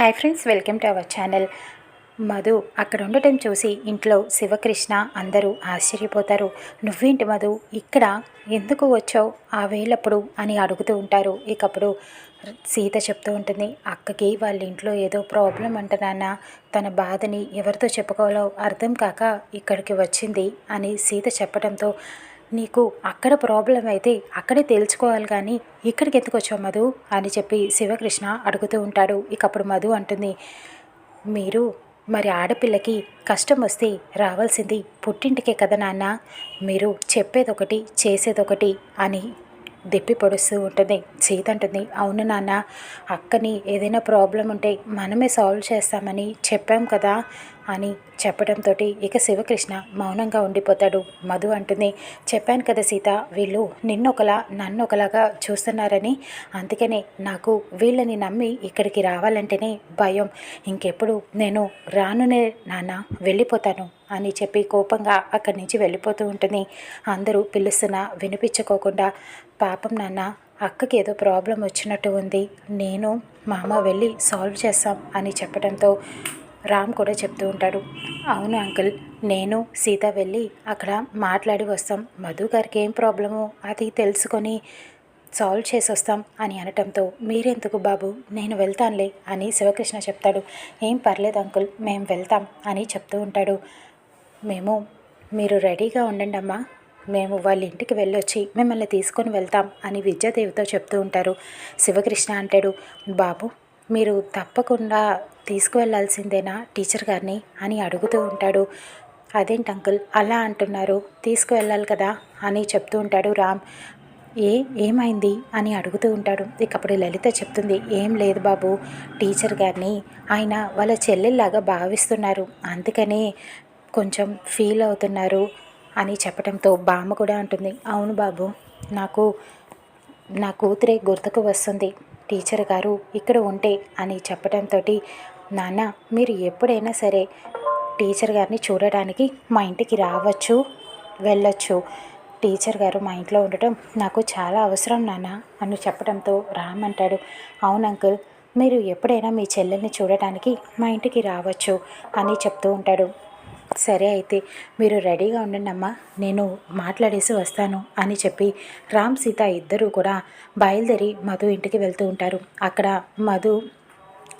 Hi friends welcome to our channel Madhu అక్కడ ఉండటం చూసి ఇంట్లో శివకృష్ణ అందరూ ఆశ్చర్యపోతారు. నువ్వేంటి మధు ఇక్కడ ఎందుకు వచ్చావు? ఆ వేళప్పుడు అని అడుగుతూ ఉంటారు. ఇకప్పుడు సీత చెప్తూ ఉంటుంది అక్కకి వాళ్ళ ఇంట్లో ఏదో ప్రాబ్లం అంట నాన్న. తన బాధని ఎవరితో చెప్పుకోవాలో అర్థం కాక ఇక్కడికి వచ్చింది అని సీత చెప్పడంతో నీకు అక్కడ ప్రాబ్లం అయితే అక్కడే తేల్చుకోవాలి కానీ ఇక్కడికి ఎందుకు వచ్చావు మధు? అని చెప్పి శివకృష్ణ అడుగుతూ ఉంటాడు. ఇక అప్పుడు మధు అంటుంది మీరు మరి ఆడపిల్లకి కష్టం వస్తే రావాల్సింది పుట్టింటికే కదా నాన్న? మీరు చెప్పేదొకటి చేసేదొకటి అని దెప్పి పొడుస్తూ ఉంటుంది. సీత అంటుంది అవును నాన్న అక్కని ఏదైనా ప్రాబ్లం ఉంటే మనమే సాల్వ్ చేస్తామని చెప్పాం కదా అని చెప్పడంతో ఇక శివకృష్ణ మౌనంగా ఉండిపోతాడు. మధు అంటుంది చెప్పాను కదా సీత వీళ్ళు నిన్నొకలా నన్ను ఒకలాగా చూస్తున్నారని. అందుకనే నాకు వీళ్ళని నమ్మి ఇక్కడికి రావాలంటేనే భయం. ఇంకెప్పుడు నేను రానునే నాన్న వెళ్ళిపోతాను. అని చెప్పి కోపంగా అక్కడి నుంచి వెళ్ళిపోతూ ఉంటుంది. అందరూ పిలుస్తున్నా వినిపించుకోకుండా పాపం నాన్న అక్కకి ఏదో ప్రాబ్లం వచ్చినట్టు ఉంది. నేను మామ వెళ్ళి సాల్వ్ చేస్తాం అని చెప్పడంతో రామ్ కూడా చెప్తూ ఉంటాడు. అవును అంకుల్ నేను సీత వెళ్ళి అక్కడ మాట్లాడి వస్తాం. మధు గారికి ఏం ప్రాబ్లమో అది తెలుసుకొని సాల్వ్ చేసి వస్తాం అని అనటంతో మీరెందుకు బాబు? నేను వెళ్తానులే అని శివకృష్ణ చెప్తాడు. ఏం పర్లేదు అంకుల్ మేము వెళ్తాం అని చెప్తూ ఉంటాడు. మేము మీరు రెడీగా ఉండండి అమ్మా. మేము వాళ్ళ ఇంటికి వెళ్ళొచ్చి మిమ్మల్ని తీసుకొని వెళ్తాం అని విద్యాదేవితో చెప్తూ ఉంటారు. శివకృష్ణ అంటాడు బాబు మీరు తప్పకుండా తీసుకువెళ్ళాల్సిందేనా టీచర్ గారిని? అని అడుగుతూ ఉంటాడు. అదేంటి అంకుల్ అలా అంటున్నారు. తీసుకువెళ్ళాలి కదా? అని చెప్తూ ఉంటాడు రామ్. ఏ ఏమైంది? అని అడుగుతూ ఉంటాడు. ఇకప్పుడు లలిత చెప్తుంది ఏం లేదు బాబు టీచర్ గారిని ఆయన వాళ్ళ చెల్లెల్లాగా భావిస్తున్నారు. అందుకని కొంచెం ఫీల్ అవుతున్నారు అని చెప్పడంతో బామ్మ కూడా అంటుంది అవును బాబు నాకు నా కూతురే గుర్తుకు వస్తుంది. టీచర్ గారు ఇక్కడ ఉంటే అని చెప్పడంతో నాన్న మీరు ఎప్పుడైనా సరే టీచర్ గారిని చూడడానికి మా ఇంటికి రావచ్చు వెళ్ళొచ్చు. టీచర్ గారు మా ఇంట్లో ఉండటం నాకు చాలా అవసరం నాన్న అని చెప్పడంతో రామ్ అంటాడు అవును అంకుల్ మీరు ఎప్పుడైనా మీ చెల్లెల్ని చూడటానికి మా ఇంటికి రావచ్చు అని చెప్తూ ఉంటాడు. సరే అయితే మీరు రెడీగా ఉండండి అమ్మా నేను మాట్లాడేసి వస్తాను అని చెప్పి రామ్ సీత ఇద్దరూ కూడా బయలుదేరి మధు ఇంటికి వెళ్తూ ఉంటారు. అక్కడ మధు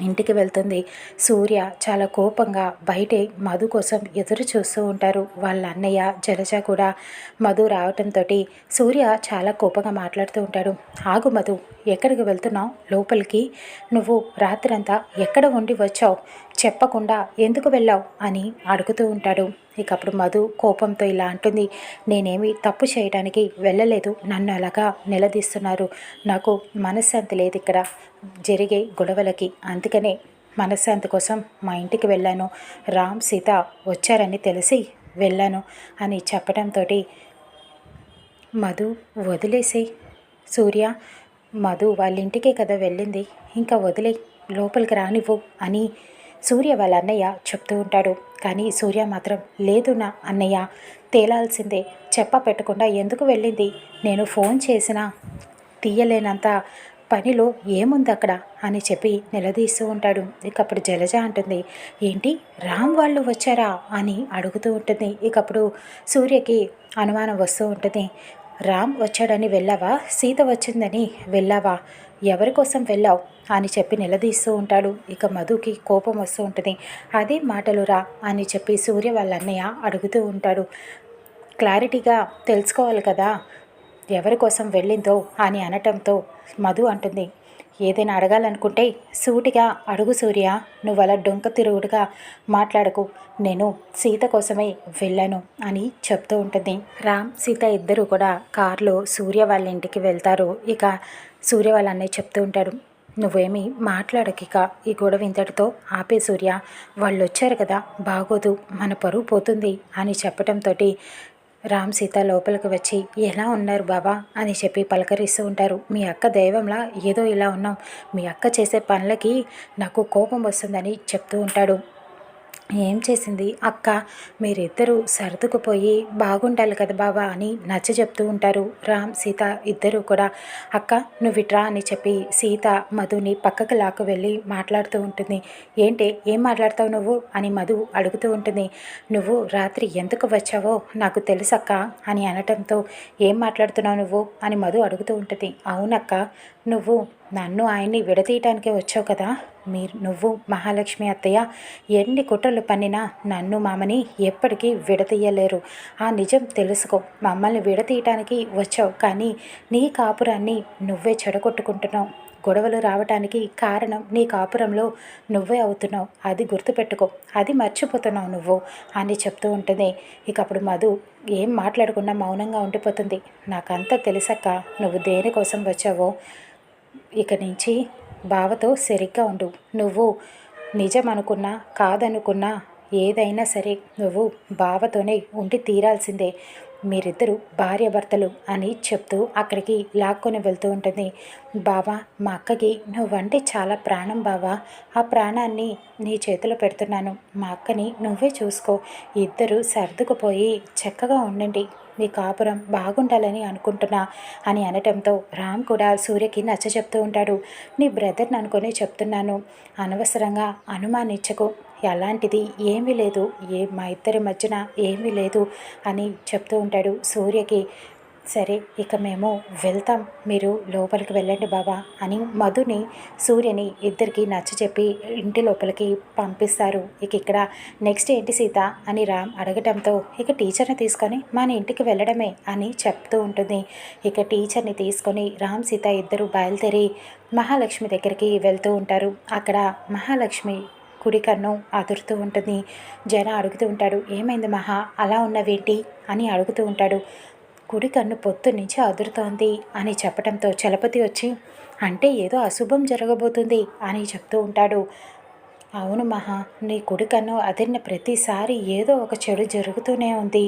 ఇంటికి వెళ్తుంది. సూర్య చాలా కోపంగా బయటే మధు కోసం ఎదురు చూస్తూ ఉంటారు. వాళ్ళ అన్నయ్య జలజ కూడా మధు రావటంతో సూర్య చాలా కోపంగా మాట్లాడుతూ ఉంటాడు. ఆగు మధు ఎక్కడికి వెళ్తున్నావు? లోపలికి. నువ్వు రాత్రంతా ఎక్కడ ఉండి వచ్చావు? చెప్పకుండా ఎందుకు వెళ్ళావు? అని అడుగుతూ ఉంటాడు. ఇక అప్పుడు మధు కోపంతో ఇలా అంటుంది. నేనేమి తప్పు చేయడానికి వెళ్ళలేదు. నన్ను అలాగా నిలదీస్తున్నారు. నాకు మనశ్శాంతి లేదు ఇక్కడ జరిగే గొడవలకి. అందుకనే మనశ్శాంతి కోసం మా ఇంటికి వెళ్ళాను. రామ్ సీత వచ్చారని తెలిసి వెళ్ళాను అని చెప్పడంతో మధు వదిలేసి సూర్య మధు వాళ్ళ ఇంటికే కదా వెళ్ళింది. ఇంకా వదిలే లోపలికి రానివ్వు అని సూర్య వాళ్ళ అన్నయ్య చెప్తూ ఉంటాడు. కానీ సూర్య మాత్రం లేదు నా అన్నయ్య తేలాల్సిందే. చెప్ప పెట్టకుండా ఎందుకు వెళ్ళింది? నేను ఫోన్ చేసినా తీయలేనంత పనిలో ఏముంది అక్కడ? అని చెప్పి నిలదీస్తూ ఉంటాడు. ఇకప్పుడు జలజ అంటుంది ఏంటి? రామ్ వాళ్ళు వచ్చారా? అని అడుగుతూ ఉంటుంది. ఇకప్పుడు సూర్యకి అనుమానం వస్తూ ఉంటుంది. రామ్ వచ్చాడని వెళ్ళావా? సీత వచ్చిందని వెళ్ళావా? ఎవరి కోసం వెళ్ళావు? అని చెప్పి నిలదీస్తూ ఉంటాడు. ఇక మధుకి కోపం వస్తూ ఉంటుంది. అదే మాటలు రా అని చెప్పి సూర్య వాళ్ళ అన్నయ్య అడుగుతూ ఉంటాడు. క్లారిటీగా తెలుసుకోవాలి కదా? ఎవరి కోసం వెళ్ళిందో అని అనటంతో మధు అంటుంది. ఏదైనా అడగాలనుకుంటే సూటిగా అడుగు సూర్య నువ్వు అలా డొంక తిరుగుడుగా మాట్లాడకు. నేను సీత కోసమే వెళ్ళాను అని చెప్తూ ఉంటుంది. రామ్ సీత ఇద్దరు కూడా కారులో సూర్య వాళ్ళ ఇంటికి వెళ్తారు. ఇక సూర్య వాళ్ళ అన్నయ్య చెప్తూ ఉంటాడు నువ్వేమీ మాట్లాడకిక ఈ గొడవ ఇంతటితో ఆపే సూర్య వాళ్ళు వచ్చారు కదా బాగోదు మన పరువు పోతుంది అని చెప్పడంతో రామ్ సీత లోపలికి వచ్చి ఎలా ఉన్నారు బాబా? అని చెప్పి పలకరిస్తూ ఉంటారు. మీ అక్క దైవంలా? ఏదో ఇలా ఉన్నాం. మీ అక్క చేసే పనులకి నాకు కోపం వస్తుందని చెప్తూ ఉంటాడు. ఏం చేసింది? అక్క మీరిద్దరూ సర్దుకుపోయి బాగుండాలి కదా బావా అని నచ్చ చెప్తూ ఉంటారు. రామ్ సీత ఇద్దరూ కూడా. అక్క నువ్వు ఇట్రా అని చెప్పి సీత మధుని పక్కకు లాక్కు వెళ్ళి మాట్లాడుతూ ఉంటుంది. ఏంటి ఏం మాట్లాడతావు నువ్వు? అని మధు అడుగుతూ ఉంటుంది. నువ్వు రాత్రి ఎందుకు వచ్చావో నాకు తెలుసక్క అని అనటంతో ఏం మాట్లాడుతున్నావు నువ్వు? అని మధు అడుగుతూ ఉంటుంది. అవునక్క నువ్వు నన్ను ఆయన్ని విడదీయటానికి వచ్చావు కదా? మీరు నువ్వు మహాలక్ష్మి అత్తయ్య ఎన్ని కుట్రలు పన్నినా నన్ను మామని ఎప్పటికీ విడతీయలేరు. ఆ నిజం తెలుసుకో. మమ్మల్ని విడతీయటానికి వచ్చావు కానీ నీ కాపురాన్ని నువ్వే చెడగొట్టుకుంటున్నావు. గొడవలు రావటానికి కారణం నీ కాపురంలో నువ్వే అవుతున్నావు. అది గుర్తుపెట్టుకో. అది మర్చిపోతున్నావు నువ్వు అని చెప్తూ ఉంటుంది ఇక అప్పుడు మధు ఏం మాట్లాడకుండా మౌనంగా ఉండిపోతుంది. నాకంతా తెలుసక్క నువ్వు దేనికోసం వచ్చావో? ఇక నుంచి బావతో సరిగ్గా ఉండు. నువ్వు నిజం అనుకున్నా కాదనుకున్నా ఏదైనా సరే నువ్వు బావతోనే ఉండి తీరాల్సిందే. మీరిద్దరూ భార్యాభర్తలు అని చెప్తూ అక్కడికి లాక్కొని వెళ్తూ ఉంటుంది. బావా మా అక్కకి నువ్వంటే చాలా ప్రాణం బావా. ఆ ప్రాణాన్ని నీ చేతిలో పెడుతున్నాను. మా అక్కని నువ్వే చూసుకో. ఇద్దరు సర్దుకుపోయి చక్కగా ఉండండి. మీ కాపురం బాగుండాలని అనుకుంటున్నా అని అనటంతో రామ్ కూడా సూర్యకి నచ్చ చెప్తూ ఉంటాడు. నీ బ్రదర్ని అనుకుని చెప్తున్నాను. అనవసరంగా అనుమానించకు. ఎలాంటిది ఏమీ లేదు. ఏ మా ఇద్దరి మధ్యన ఏమీ లేదు అని చెప్తూ ఉంటాడు సూర్యకి. సరే ఇక మేము వెళ్తాం. మీరు లోపలికి వెళ్ళండి బాబా అని మధుని సూర్యని ఇద్దరికి నచ్చచెప్పి ఇంటి లోపలికి పంపిస్తారు. ఇక ఇక్కడ నెక్స్ట్ ఏంటి సీత అని రామ్ అడగటంతో ఇక టీచర్ని తీసుకొని మన ఇంటికి వెళ్ళడమే అని చెప్తూ ఉంటుంది. ఇక టీచర్ని తీసుకొని రామ్ సీత ఇద్దరు బయలుదేరి మహాలక్ష్మి దగ్గరికి వెళ్తూ ఉంటారు. అక్కడ మహాలక్ష్మి కుడి కన్ను అదురుతూ ఉంటుంది. జన అడుగుతూ ఉంటాడు ఏమైంది మహా? అలా ఉన్నవేంటి? అని అడుగుతూ ఉంటాడు. కుడి కన్ను పొత్తు నుంచి అదురుతోంది అని చెప్పడంతో చలపతి వచ్చి అంటే ఏదో అశుభం జరగబోతుంది అని చెప్తూ ఉంటాడు. అవును మహా నీ కుడి కన్ను అదిరిన ప్రతిసారి ఏదో ఒక చెడు జరుగుతూనే ఉంది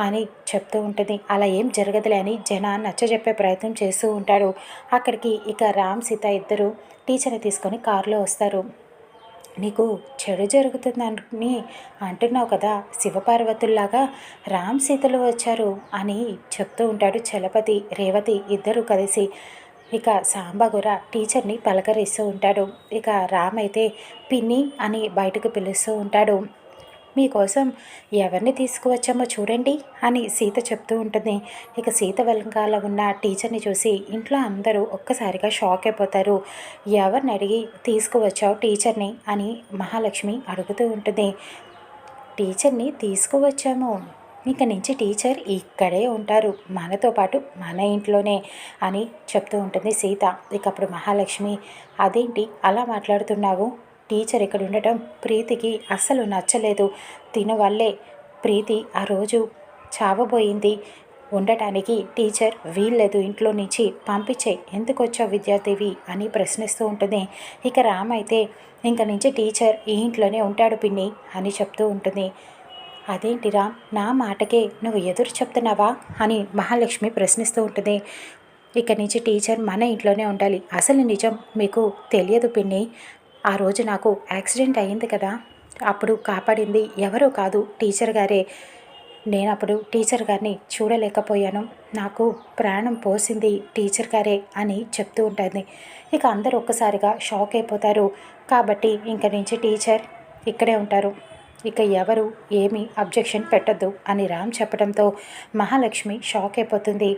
అని చెప్తూ ఉంటుంది. అలా ఏం జరగదులే అని జన నచ్చజెప్పే ప్రయత్నం చేస్తూ ఉంటాడు. అక్కడికి ఇక రామ్ సీత ఇద్దరు టీచర్ని తీసుకొని కారులో వస్తారు. నీకు చెడు జరుగుతుందని అంటున్నావు కదా శివపార్వతుల్లాగా రామ్ సీతలు వచ్చారు అని చెప్తూ ఉంటాడు చలపతి రేవతి ఇద్దరు కలిసి. ఇక సాంబగుర టీచర్ని పలకరిస్తూ ఉంటాడు. ఇక రామ్ అయితే పిన్ని అని బయటకు పిలుస్తూ ఉంటాడు. మీకోసం ఎవరిని తీసుకువచ్చామో చూడండి అని సీత చెప్తూ ఉంటుంది. ఇక సీత వెనకాల ఉన్న టీచర్ని చూసి ఇంట్లో అందరూ ఒక్కసారిగా షాక్ అయిపోతారు. ఎవరిని అడిగి తీసుకువచ్చావు టీచర్ని అని మహాలక్ష్మి అడుగుతూ ఉంటుంది. టీచర్ని తీసుకువచ్చాము. ఇక నుంచి టీచర్ ఇక్కడే ఉంటారు. మనతో పాటు మన ఇంట్లోనే అని చెప్తూ ఉంటుంది సీత. ఇక అప్పుడు మహాలక్ష్మి అదేంటి అలా మాట్లాడుతున్నావు? టీచర్ ఇక్కడ ఉండటం ప్రీతికి అస్సలు నచ్చలేదు. దీనివల్లే ప్రీతి ఆ రోజు చావబోయింది. ఉండటానికి టీచర్ వీల్లేదు ఇంట్లో నుంచి పంపించే ఎందుకు వచ్చావు విద్యాదేవి అని ప్రశ్నిస్తూ ఉంటుంది. ఇక రామ్ అయితే ఇంక నుంచి టీచర్ ఈ ఇంట్లోనే ఉంటాడు పిన్ని అని చెప్తూ ఉంటుంది. అదేంటి రామ్ నా మాటకే నువ్వు ఎదురు చెప్తున్నావా అని మహాలక్ష్మి ప్రశ్నిస్తూ ఉంటుంది. ఇక నుంచి టీచర్ మన ఇంట్లోనే ఉండాలి. అసలు నిజం మీకు తెలియదు పిన్ని. ఆ రోజు నాకు యాక్సిడెంట్ అయ్యింది కదా. అప్పుడు కాపాడింది ఎవరో కాదు టీచర్ గారే. నేను అప్పుడు టీచర్ గారిని చూడలేకపోయాను. నాకు ప్రాణం పోసింది టీచర్ గారే అని చెప్తూ ఉంటుంది. ఇక అందరూ ఒక్కసారిగా షాక్ అయిపోతారు. కాబట్టి ఇంక నుంచి టీచర్ ఇక్కడే ఉంటారు. ఇక ఎవరు ఏమీ అబ్జెక్షన్ పెట్టద్దు అని రామ్ చెప్పడంతో మహాలక్ష్మి షాక్ అయిపోతుంది.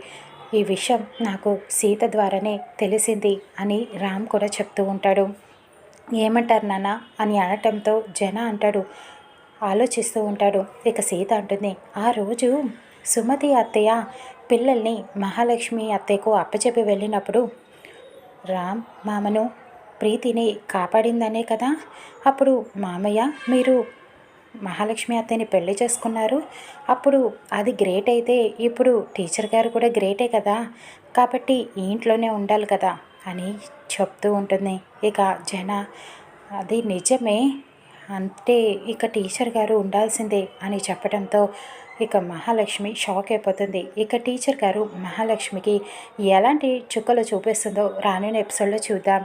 ఈ విషయం నాకు సీత ద్వారానే తెలిసింది అని రామ్ కూడా చెప్తూ ఉంటాడు. ఏమంటారు నాన్న? అని అనటంతో జన అంటాడు. ఆలోచిస్తూ ఉంటాడు. ఇక సీత అంటుంది. ఆ రోజు సుమతి అత్తయ్య పిల్లల్ని మహాలక్ష్మి అత్తయ్యకు అప్పచెప్పి వెళ్ళినప్పుడు రామ్ మామను ప్రీతిని కాపాడిందనే కదా? అప్పుడు మామయ్య మీరు మహాలక్ష్మి అత్తయ్యని పెళ్ళి చేసుకున్నారు. అప్పుడు అది గ్రేట్ అయితే ఇప్పుడు టీచర్ గారు కూడా గ్రేటే కదా? కాబట్టి ఈ ఇంట్లోనే ఉండాలి కదా? అని చెప్తూ ఉంటుంది. ఇక జన అది నిజమే. అంటే ఇక టీచర్ గారు ఉండాల్సిందే అని చెప్పడంతో ఇక మహాలక్ష్మి షాక్ అయిపోతుంది. ఇక టీచర్ గారు మహాలక్ష్మికి ఎలాంటి చుక్కలు చూపిస్తుందో రానున్న ఎపిసోడ్లో చూద్దాం.